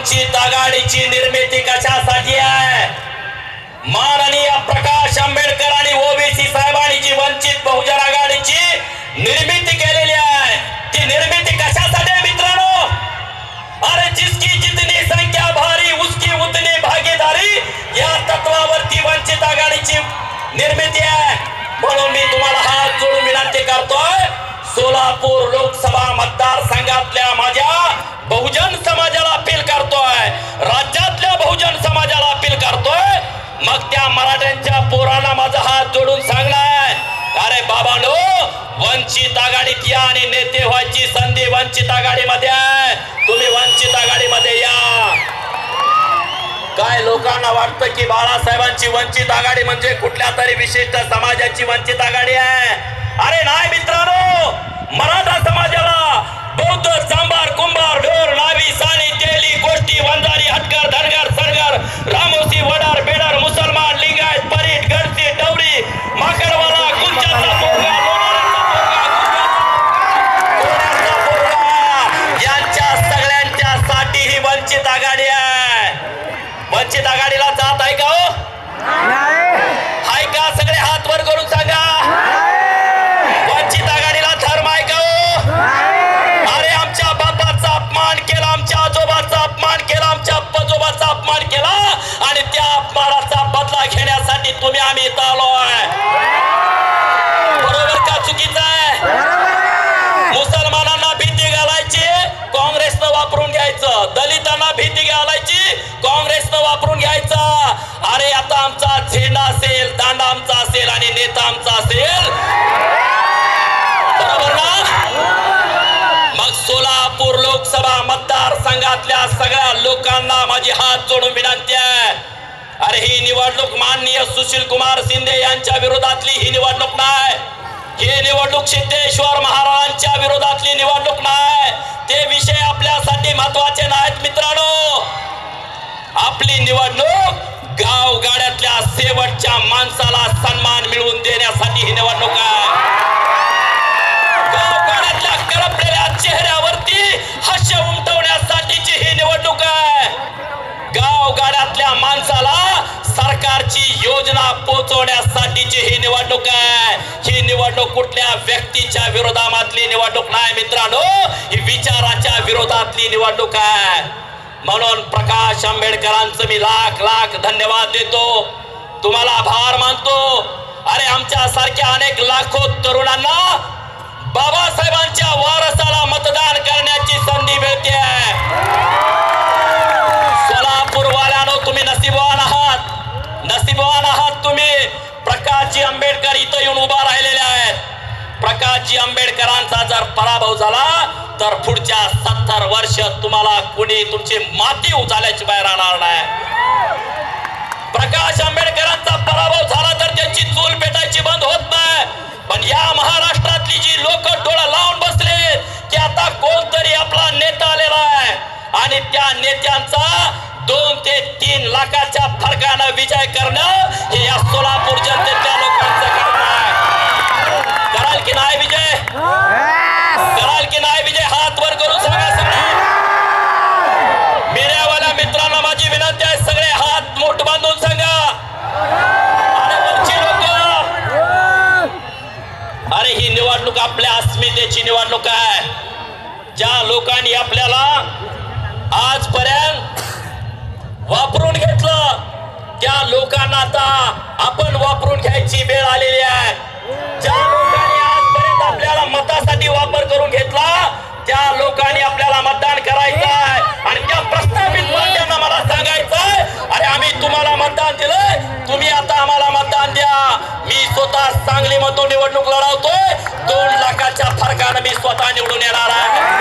मग वंचित निर्मिती कशासाठी आहे? माननीय प्रकाश आंबेडकर आणि ओबीसी साहेबांनी जी वंचित बहुजन आघाडीची निर्मिती केलेली आहे ती निर्मिती कशासाठी आहे मित्रांनो? अरे जिसकी जितनी संख्या भारी उसकी उतनी भागीदारी या तत्वावरती वंचित आघाडीची निर्मिती आहे. म्हणून मी तुम्हाला हात जोडून विनंती करतोय सोलापूर लोकसभा मतदारसंघातल्या माझ्या बहुजन मराठ्यांच्या पोराला माझा हात जोडून सांगणार अरे बाबा नो वंचित आघाडीत या आणि नेते व्हायची संधी वंचित आघाडीमध्ये आहे. तुम्ही वंचित आघाडीमध्ये या. काय लोकांना वाटतं की बाळासाहेबांची वंचित आघाडी म्हणजे कुठल्या तरी विशिष्ट समाजाची वंचित आघाडी आहे? अरे नाही मित्रांनो मराठा समाजाला वंचित आघाडीला जात आहे का हो? आहे का? सगळे हात वर करून सांगा. वंचित आघाडीला धर्म आहे का हो? अरे आमच्या बापाचा अपमान केला आमच्या आजोबाचा अपमान केला आमच्या आजोबाचा अपमान केला आणि त्या अपमानाचा बदला घेण्यासाठी तुम्ही आम्ही इथं आलो आहे. अरे आता आमचा झेंडा असेल दांडा आमचा असेल आणि नेता आमचा असेल. बरोबर ना? मग सोलापूर लोकसभा मतदारसंघातल्या सगळ्या लोकांना माझी हात जोडून विनंती आहे. अरे ही निवडणूक माननीय सुशील कुमार शिंदे यांच्या विरोधातली ही निवडणूक नाही. ही निवडणूक सिद्धेश्वर महाराजांच्या विरोधातली निवडणूक नाही. ते विषय आपल्यासाठी महत्त्वाचे नाहीत मित्रांनो आपली निवडणूक गाव गाड्यातल्या शेवटच्या माणसाला सन्मान मिळवून देण्यासाठी ही निवडणूक आहे. करपलेल्या चेहऱ्यावरती हास्य उमटवण्यासाठीची ही निवडणूक आहे. गावगाड्यातल्या माणसाला सरकारची योजना पोहोचवण्यासाठीची ही निवडणूक आहे. ही निवडणूक कुठल्या व्यक्तीच्या विरोधामधली निवडणूक नाही मित्रांनो ही विचाराच्या विरोधातली निवडणूक आहे. म्हणून प्रकाश आंबेडकरांचं मी लाख लाख धन्यवाद देतो. तुम्हाला आभार मानतो. अरे आमच्या सारख्या अनेक लाखो तरुणांना बाबासाहेबांच्या वारसाला मतदान करण्याची संधी मिळते. सोलापूर वाल्यानो तुम्ही नसीबवान आहात. नसीबवान आहात तुम्ही. प्रकाशजी आंबेडकर इथं येऊन उभा राहिलेले आहेत. प्रकाशजी आंबेडकरांचा जर पराभव झाला तर पुढच्या सत्तर वर्ष तुम्हाला कुणी तुमची माती उचाल्याची बाहेर राहणार नाही. प्रकाश आंबेडकरांचा पराभव झाला तर त्यांची चूल पेटायची बंद होत नाही. पण या महाराष्ट्रातली जी लोक डोळा लावून बसले की आता कोणतरी आपला नेता आलेला आहे. आणि त्या नेत्यांचा दोन ते तीन लाखाच्या फरकानं विजय करणं हे या सोलापूर जनतेच्या लोकांचं काम आहे. कराल की नाही विजय? कराल की नाही विजय? हात वर करून सांगा सगळे मीडियावाल्या मित्रांना माझी विनंती आहे सगळे हात मोठ बांधून सांगा अरे वरची लोक अरे ही निवडणूक आपल्या अस्मितेची निवडणूक आहे. ज्या लोकांनी आपल्याला आजपर्यंत वापरून घेतलं त्या लोकांना आता आपण वापरून घ्यायची वेळ आलेली आहे. ज्या लोकांनी आजपर्यंत आपल्याला मतासाठी वापर करून घेतला त्या लोकांनी आपल्याला मार्गाने मी स्वतः निवडून येणार आहे.